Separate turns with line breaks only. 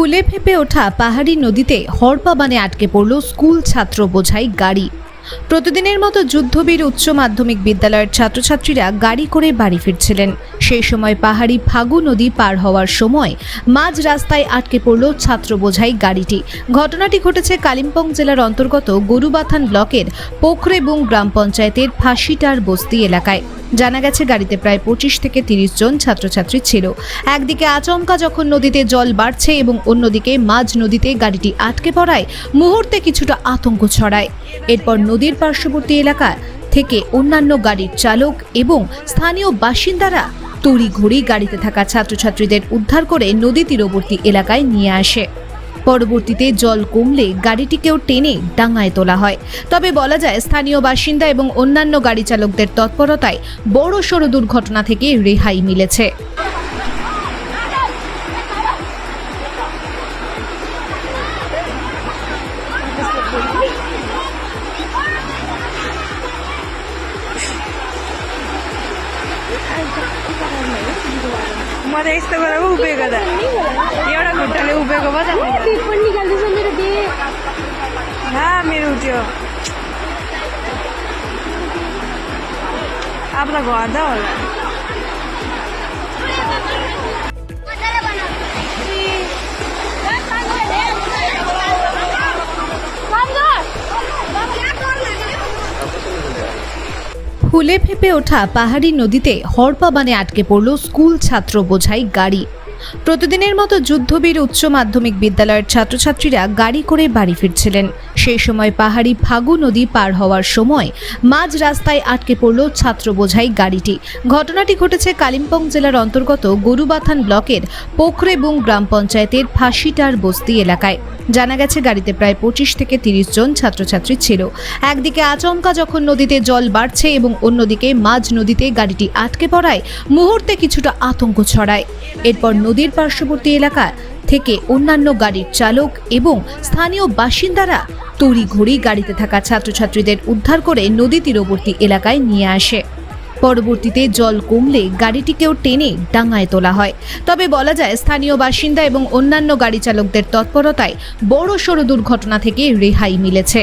ফুলে ফেঁপে ওঠা পাহাড়ি নদীতে হরপা বানে আটকে পড়ল স্কুল ছাত্র বোঝাই গাড়ি। প্রতিদিনের মতো যুদ্ধবীর উচ্চ মাধ্যমিক বিদ্যালয়ের ছাত্রছাত্রীরা গাড়ি করে বাড়ি ফিরছিলেন। সেই সময় পাহাড়ি ফাগু নদী পার হওয়ার সময় মাঝ রাস্তায় আটকে পড়ল ছাত্র বোঝাই গাড়িটি। ঘটনাটি ঘটেছে কালিম্পং জেলার অন্তর্গত গরুবাথান ব্লকের পোখরেবুং গ্রাম পঞ্চায়েতের ফাঁসিটার বস্তি এলাকায়। জানা গেছে, গাড়িতে প্রায় পঁচিশ থেকে তিরিশ জন ছাত্রছাত্রী ছিল। একদিকে আচমকা যখন নদীতে জল বাড়ছে এবং অন্যদিকে মাঝ নদীতে গাড়িটি আটকে পড়ায়, মুহূর্তে কিছুটা আতঙ্ক ছড়ায়। এরপর নদীর পার্শ্ববর্তী এলাকা থেকে অন্যান্য গাড়ির চালক এবং স্থানীয় বাসিন্দারা তড়িঘড়ি গাড়িতে থাকা ছাত্রছাত্রীদের উদ্ধার করে নদী তীরবর্তী এলাকায় নিয়ে আসে। পরবর্তীতে জল কমলে গাড়িটিকেও টেনে ডাঙায় তোলা হয়। তবে বলা যায়, স্থানীয় বাসিন্দা এবং অন্যান্য গাড়ি চালকদের তৎপরতায় বড়সড় দুর্ঘটনা থেকে রেহাই মিলেছে।
मध्ये यस्तो गरेर उभिएको त एउटा खुट्टाले उभिएको पो त
पेट पनि निकाल्दैछ मेरो डे
ला मेरो त्यो अब त घर त होला
ফুলে ফেঁপে ওঠা পাহাড়ি নদীতে হরপা বানে আটকে পড়ল স্কুল ছাত্র বোঝাই গাড়ি। প্রতিদিনের মতো যুদ্ধবীর উচ্চ মাধ্যমিক বিদ্যালয়ের ছাত্রছাত্রীরা গাড়ি করে বাড়ি ফিরছিলেন। সেই সময় পাহাড়ি ফাগু নদী পার হওয়ার সময় মাঝ রাস্তায় আটকে পড়ল ছাত্র বোঝাই গাড়িটি। ঘটনাটি ঘটেছে কালিম্পং জেলার অন্তর্গত গরুবাথান ব্লকের পোখরেবুং গ্রাম পঞ্চায়েতের ফাঁসিটার বস্তি এলাকায়। জানা গেছে, গাড়িতে প্রায় পঁচিশ থেকে তিরিশ জন ছাত্রছাত্রী ছিল। একদিকে আচমকা যখন নদীতে জল বাড়ছে এবং অন্যদিকে মাঝ নদীতে গাড়িটি আটকে পড়ায়, মুহূর্তে কিছুটা আতঙ্ক ছড়ায়। এরপর নদীর পার্শ্ববর্তী এলাকা থেকে অন্যান্য গাড়ির চালক এবং স্থানীয় বাসিন্দারা তড়িঘড়ি গাড়িতে থাকা ছাত্রছাত্রীদের উদ্ধার করে নদী তীরবর্তী এলাকায় নিয়ে আসে। পরবর্তীতে জল কমলে গাড়িটিকেও টেনে ডাঙায় তোলা হয়। তবে বলা যায়, স্থানীয় বাসিন্দা এবং অন্যান্য গাড়ি চালকদের তৎপরতায় বড় সড় দুর্ঘটনা থেকে রেহাই মিলেছে।